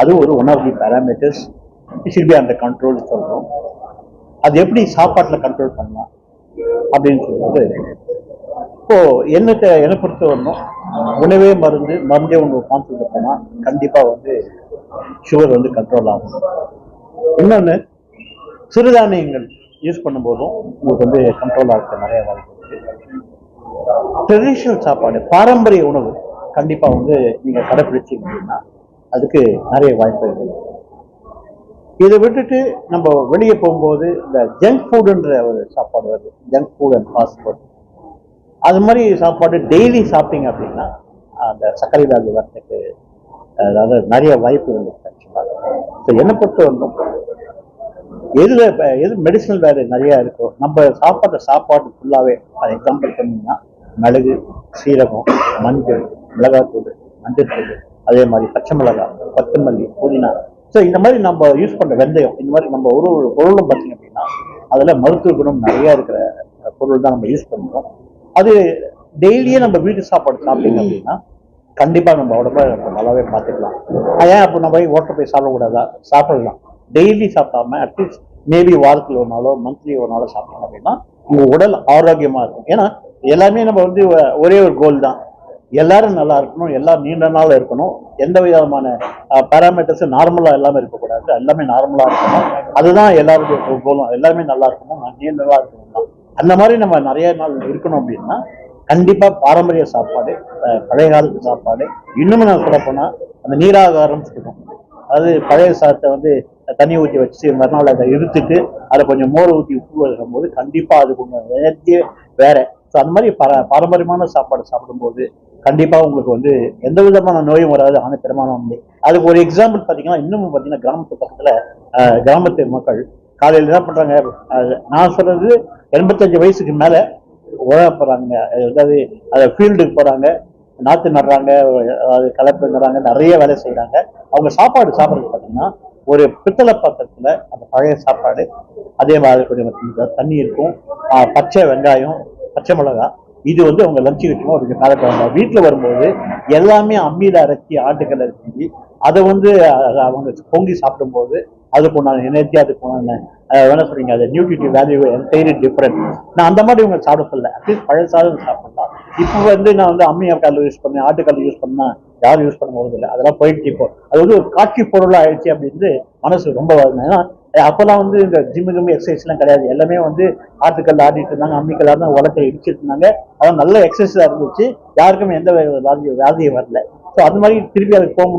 அது ஒரு one of the parameters ஷில் பி அந்த கண்ட்ரோல் சொல்கிறோம் அது எப்படி சாப்பாட்டில் கண்ட்ரோல் பண்ணலாம் அப்படின்னு சொல்லும்போது இப்போ என்னத்தை என்னை பொறுத்த வரணும் உணவே மருந்து மருந்தே உணவு கான்செப்ட் பண்ணால் கண்டிப்பாக வந்து சுகர் வந்து கண்ட்ரோல் ஆகும். இன்னொன்று சிறுதானியங்கள் யூஸ் பண்ணும்போதும் உங்களுக்கு வந்து கண்ட்ரோல் ஆகிறது நிறைய வாய்ப்பு ட்ரெடிஷ்னல் சாப்பாடு பாரம்பரிய உணவு கண்டிப்பாக வந்து நீங்கள் கடைப்பிடிச்சிங்க அப்படின்னா அதுக்கு நிறைய வாய்ப்பு இருக்குது இதை விட்டுட்டு நம்ம வெளியே போகும்போது இந்த ஜங்க் ஃபுட்டுன்ற ஒரு சாப்பாடு வருது. Junk food and fast food அது மாதிரி சாப்பாடு டெய்லி சாப்பிட்டீங்க அப்படின்னா அந்த சர்க்கரை வியாதி வரத்துக்கு அதாவது நிறைய வாய்ப்புகள் இருந்துச்சு ஆக்சுவலாக ஸோ என்னை பொறுத்த வரணும் எதில் இப்ப எது மெடிசனல் வேலை நிறையா இருக்கோ நம்ம சாப்பாடு சாப்பாடு ஃபுல்லாகவே அதை எக்ஸாம்பிள் பண்ணிங்கன்னா மிளகு சீரகம் மஞ்சள் மிளகாத்தூள் மஞ்சள்தூள் அதே மாதிரி பச்சை மிளகாய் கொத்தமல்லி புதினா. ஸோ இந்த மாதிரி நம்ம யூஸ் பண்ற வெந்தயம் இந்த மாதிரி நம்ம ஒரு ஒரு பொருளும் பார்த்தீங்க அப்படின்னா அதுல மருத்துவ குணம் நிறைய இருக்கிற பொருள் தான் நம்ம யூஸ் பண்றோம். அது டெய்லியே நம்ம வீட்டு சாப்பாடு சாப்பிட்டீங்க அப்படின்னா கண்டிப்பா நம்ம உடம்ப நல்லாவே பார்த்துக்கலாம். ஏன் அப்போ நம்ம போய் ஹோட்டல் போய் சாப்பிடக்கூடாதா? சாப்பிடலாம். டெய்லி சாப்பிடாம அட்லீஸ்ட் மேபி வாரத்தில் ஒரு நாளோ மந்த்லி ஒரு நாளோ சாப்பிட்டோம் அப்படின்னா உங்க உடல் ஆரோக்கியமா இருக்கும். ஏன்னா எல்லாமே நம்ம வந்து ஒரே ஒரு கோல் தான். எல்லாரும் நல்லா இருக்கணும் எல்லாம் நீண்ட நாள் இருக்கணும். எந்த விதமான பேராமீட்டர்ஸும் நார்மலாக எல்லாமே இருக்கக்கூடாது. எல்லாமே நார்மலாக இருக்கணும். அதுதான் எல்லாருடைய கோலும் எல்லாமே நல்லா இருக்கணும். நான் நீண்ட நாளாக இருக்கணும் அந்த மாதிரி நம்ம நிறைய நாள் இருக்கணும் அப்படின்னா கண்டிப்பாக பாரம்பரிய சாப்பாடு பழைய காலத்து சாப்பாடு. இன்னும் நான் சொல்லப்போனால் அந்த நீராகாரம் சொல்லணும் அது பழைய சாதத்தை வந்து தண்ணி ஊற்றி வச்சு மறுநாள் அதை இழுத்துட்டு அதை கொஞ்சம் மோர் ஊற்றி உப்பு வழங்கும் போது கண்டிப்பாக அது கொஞ்சம் எனர்ஜியே வேற. ஸோ அந்த மாதிரி பர பாரம்பரியமான சாப்பாடு சாப்பிடும்போது கண்டிப்பாக உங்களுக்கு வந்து எந்த விதமான நோயும் வராது ஆன பெருமானம் இல்லை அதுக்கு ஒரு எக்ஸாம்பிள் பார்த்தீங்கன்னா இன்னமும் பார்த்தீங்கன்னா கிராமத்து பக்கத்தில் கிராமத்து மக்கள் காலையில் என்ன பண்ணுறாங்க நான் சொல்கிறது எண்பத்தஞ்சு வயசுக்கு மேலே உழ போகிறாங்க அதாவது அதை ஃபீல்டுக்கு போகிறாங்க நாற்று நடுறாங்க அது கலப்பு நடுறாங்க நிறைய வேலை செய்கிறாங்க அவங்க சாப்பாடு சாப்பிட்றது பார்த்தீங்கன்னா ஒரு பித்தளை பாத்திரத்தில் அந்த பழைய சாப்பாடு அதே மாதிரி கொஞ்சம் தண்ணி இருக்கும். பச்சை வெங்காயம் பச்சை மிளகாய் இது வந்து அவங்க லஞ்சு வைக்கணும் ஒரு காலக்கிழமை வீட்டில் வரும்போது எல்லாமே அம்மியில் அரைச்சி ஆட்டுக்கல்ல செஞ்சு அதை வந்து அவங்க பொங்கி சாப்பிடும்போது அதுக்கு உண்டான எனர்ஜி அதுக்கு உண்டான அஹ், என்ன சொல்றீங்க அது நியூட்ரிட்டிவ் வேல்யூ என்டையர்லி டிஃப்ரெண்ட். நான் அந்த மாதிரி இவங்க சாப்பிட சொல்லல. அட்லீஸ்ட் பழைய சாதம் சாப்பிடலாம். இப்போ வந்து நான் வந்து அம்மியா கல் யூஸ் பண்ணேன் ஆட்டுக்கல் யூஸ் பண்ணா யாரும் யூஸ் பண்ண போகிறது இல்லை அதெல்லாம் போயிடுச்சு இப்போ. அது வந்து ஒரு காட்சி பொருளாக ஆயிடுச்சு அப்படின்னு மனசு ரொம்ப வருது. ஏன்னா அப்போல்லாம் வந்து இந்த ஜிம்மு கிம்மு எக்ஸசைஸ்லாம் கிடையாது. எல்லாமே வந்து ஆட்டுக்கல் ஆடிட்டு இருந்தாங்க அம்மிக்கல் தான் உலகத்தை இடிச்சிட்டு இருந்தாங்க. அதான் நல்ல எக்ஸசைஸாக இருந்துச்சு. யாருக்குமே எந்த வியாதி வியாதியும் வரல. ஸோ அது மாதிரி திருப்பி அதுக்கு போக முடியாது.